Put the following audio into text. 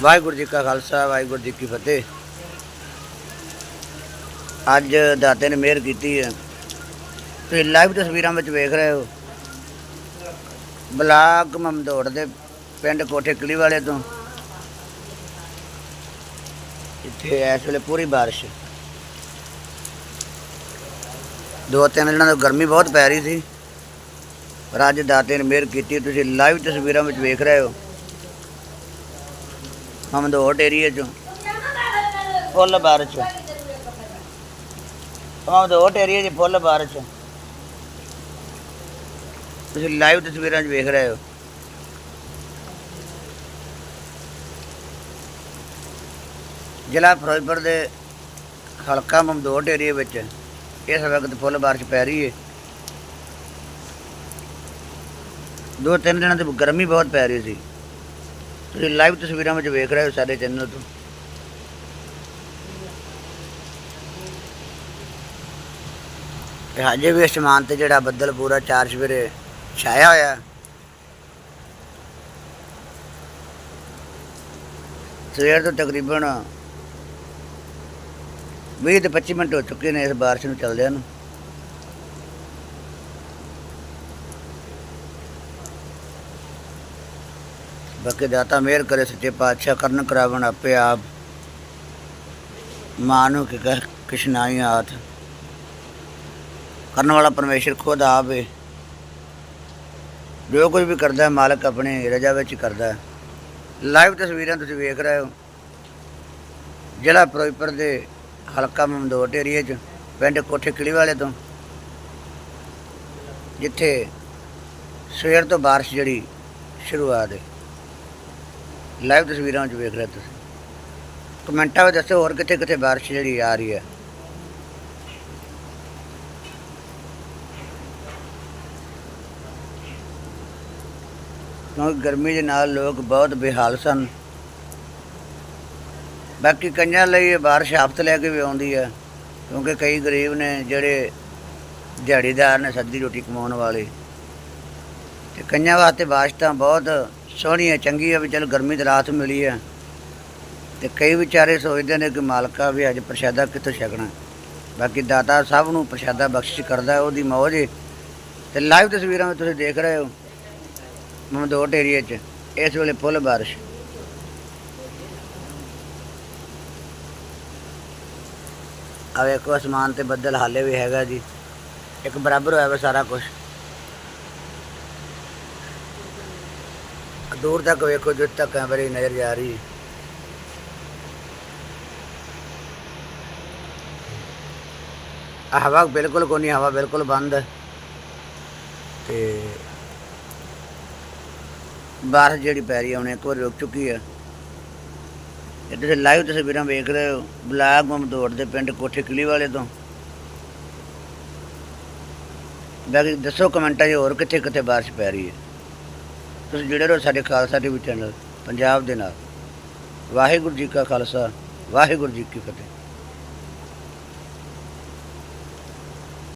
ਵਾਹਿਗੁਰੂ ਜੀ ਕਾ ਖਾਲਸਾ, ਵਾਹਿਗੁਰੂ ਜੀ ਕੀ ਫਤਿਹ। ਅੱਜ ਦਾਤੇ ਨੇ ਮਿਹਰ ਕੀਤੀ ਹੈ। ਤੁਸੀਂ ਲਾਈਵ ਤਸਵੀਰਾਂ ਵਿੱਚ ਵੇਖ ਰਹੇ ਹੋ। ਬਲਾਕ ਮਮਦੋੜ ਦੇ ਪਿੰਡ ਕੋਠੇ ਕਿਲੀ ਵਾਲੇ ਤੋਂ। ਇੱਥੇ ਇਸ ਵੇਲੇ ਪੂਰੀ ਬਾਰਿਸ਼। ਦੋ ਤਿੰਨ ਦਿਨਾਂ ਤੋਂ ਗਰਮੀ ਬਹੁਤ ਪੈ ਰਹੀ ਸੀ। ਪਰ ਅੱਜ ਦਾਤੇ ਨੇ ਮਿਹਰ ਕੀਤੀ। ਤੁਸੀਂ ਲਾਈਵ ਤਸਵੀਰਾਂ ਵਿੱਚ ਵੇਖ ਰਹੇ ਹੋ। ਮਮਦੋੜ ਏਰੀਏ ਚੋਂ ਫੁੱਲ ਬਾਰਿਸ਼ ਮਮਦੋੜ ਏਰੀਏ 'ਚ ਫੁੱਲ ਬਾਰਿਸ਼ ਤੁਸੀਂ ਲਾਈਵ ਤਸਵੀਰਾਂ 'ਚ ਵੇਖ ਰਹੇ ਹੋ ਜ਼ਿਲ੍ਹਾ ਫਿਰੋਜ਼ਪੁਰ ਦੇ ਹਲਕਾ ਮਮਦੋਟ ਏਰੀਏ ਵਿੱਚ ਇਸ ਵਕਤ ਫੁੱਲ ਬਾਰਿਸ਼ ਪੈ ਰਹੀ ਹੈ ਦੋ ਤਿੰਨ ਦਿਨਾਂ ਤੋਂ ਗਰਮੀ ਬਹੁਤ ਪੈ ਰਹੀ ਸੀ ਤੁਸੀਂ ਲਾਈਵ ਤਸਵੀਰਾਂ ਵਿੱਚ ਵੇਖ ਰਹੇ ਹੋ ਸਾਡੇ ਚੈਨਲ ਤੋਂ। ਹਜੇ ਵੀ ਅਸਮਾਨ ਤੇ ਜਿਹੜਾ ਬੱਦਲ ਪੂਰਾ ਚਾਰ ਸਵੇਰੇ ਛਾਇਆ ਹੋਇਆ। ਸਵੇਰ ਤੋਂ ਤਕਰੀਬਨ 20 ਤੋਂ 25 ਮਿੰਟ ਹੋ ਚੁੱਕੇ ਨੇ ਇਸ ਬਾਰਿਸ਼ ਨੂੰ ਚੱਲਦਿਆਂ ਨੂੰ। ਬਾਕੀ ਦਾਤਾ ਮਿਹਰ ਕਰੇ, ਸੱਚੇ ਪਾਤਸ਼ਾਹ ਕਰਨ ਕਰਾਵਣ ਆਪੇ ਆਪ। ਮਾਨੋ ਕਿ ਕਿਸ਼ਨਾਈ ਆਤ। ਕਰਨ ਵਾਲਾ ਪਰਮੇਸ਼ਰ ਖੁਦ ਆਪ ਹੈ ਜੋ ਕੁਝ ਵੀ ਕਰਦਾ ਮਾਲਕ ਆਪਣੇ ਰਜਾ ਵਿੱਚ ਕਰਦਾ ਹੈ। ਲਾਈਵ ਤਸਵੀਰਾਂ ਤੁਸੀਂ ਵੇਖ ਰਹੇ ਹੋ। ਜ਼ਿਲ੍ਹਾ ਫਿਰੋਜ਼ਪੁਰ ਦੇ ਹਲਕਾ ਮਮਦੋਟ ਏਰੀਏ 'ਚ, ਪਿੰਡ ਕੋਠੇ ਕਿਲੀ ਵਾਲੇ ਤੋਂ। ਜਿੱਥੇ ਸਵੇਰ ਤੋਂ ਬਾਰਿਸ਼ ਜਿਹੜੀ ਸ਼ੁਰੂਆਤ ਹੈ ਲਾਈਵ ਤਸਵੀਰਾਂ ਵਿੱਚ ਵੇਖ ਰਹੇ ਤੁਸੀਂ। ਕਮੈਂਟਾਂ ਵਿੱਚ ਦੱਸੋ, ਹੋਰ ਕਿੱਥੇ ਕਿੱਥੇ ਬਾਰਿਸ਼ ਜਿਹੜੀ ਆ ਰਹੀ ਹੈ? ਕਿਉਂਕਿ ਗਰਮੀ ਦੇ ਨਾਲ ਲੋਕ ਬਹੁਤ ਬੇਹਾਲ ਸਨ। ਬਾਕੀ ਕਈਆਂ ਲਈ ਇਹ ਬਾਰਿਸ਼ ਆਫਤ ਲੈ ਕੇ ਵੀ ਆਉਂਦੀ ਹੈ, ਕਿਉਂਕਿ ਕਈ ਗਰੀਬ ਨੇ ਜਿਹੜੇ ਦਿਹਾੜੀਦਾਰ ਨੇ ਸੱਦੀ ਰੋਟੀ ਕਮਾਉਣ ਵਾਲੇ। ਤੇ ਕਈਆਂ ਵਾਸਤੇ ਬਾਰਿਸ਼ ਤਾਂ ਬਹੁਤ ਸੋਹਣੀ ਹੈ ਚੰਗੀ ਹੈ ਵੀ ਚਲ ਗਰਮੀ ਦੀ ਰਾਤ ਮਿਲੀ ਹੈ ਤੇ ਕਈ ਵਿਚਾਰੇ ਸੋਚਦੇ ਨੇ ਕਿ ਮਾਲਕਾ ਵੀ ਅੱਜ ਪ੍ਰਸ਼ਾਦਾ ਕਿੱਥੋਂ ਛਕਣਾ। ਬਾਕੀ ਦਾਤਾ ਸਭ ਨੂੰ ਪ੍ਰਸ਼ਾਦਾ ਬਖਸ਼ਿਸ਼ ਕਰਦਾ, ਉਹਦੀ ਮੌਜ ਹੈ ਤੇ ਲਾਈਵ ਤਸਵੀਰਾਂ ਵਿੱਚ ਤੁਸੀਂ ਦੇਖ ਰਹੇ ਹੋ ਮਮਦੋਟ ਏਰੀਏ 'ਚ, ਇਸ ਵੇਲੇ ਫੁੱਲ ਬਾਰਿਸ਼। ਆ ਵੇਖੋ, ਅਸਮਾਨ ਤੇ ਬੱਦਲ ਹਾਲੇ ਵੀ ਹੈਗਾ ਜੀ। ਇੱਕ ਬਰਾਬਰ ਹੋਇਆ ਵਾ ਸਾਰਾ ਕੁਝ ਦੂਰ ਤੱਕ ਵੇਖੋ, ਜਿੱਥੇ ਤੱਕ ਕੈਮਰੇ ਨਜ਼ਰ ਜਾ ਰਹੀ। ਹਵਾ ਬਿਲਕੁਲ ਕੋਈ ਨਹੀਂ, ਹਵਾ ਬਿਲਕੁਲ ਬੰਦ। ਹੈ ਤੇ ਬਾਰਿਸ਼ ਜਿਹੜੀ ਪੈ ਰਹੀ ਹੈ ਹੁਣ ਇੱਕ ਵਾਰ ਰੁਕ ਚੁੱਕੀ ਹੈ ਇਹ ਤੁਸੀਂ ਲਾਈਵ ਤਸਵੀਰਾਂ ਵੇਖ ਰਹੇ ਹੋ, ਬਲਾਕ ਮਮਦੋੜ ਦੇ ਪਿੰਡ ਕੋਠੇ ਕਿਲੀ ਵਾਲੇ ਤੋਂ। ਬਾਕੀ ਦੱਸੋ ਕਮੈਂਟਾਂ 'ਚ ਹੋਰ ਕਿੱਥੇ ਕਿੱਥੇ ਬਾਰਿਸ਼ ਪੈ ਰਹੀ ਹੈ। ਤੁਸੀਂ ਜੁੜੇ ਰਹੋ ਸਾਡੇ ਖਾਲਸਾ ਟੀਵੀ ਚੈਨਲ, ਪੰਜਾਬ ਦੇ ਨਾਲ। ਵਾਹਿਗੁਰੂ ਜੀ ਕਾ ਖਾਲਸਾ, ਵਾਹਿਗੁਰੂ ਜੀ ਕੀ ਫਤਿਹ।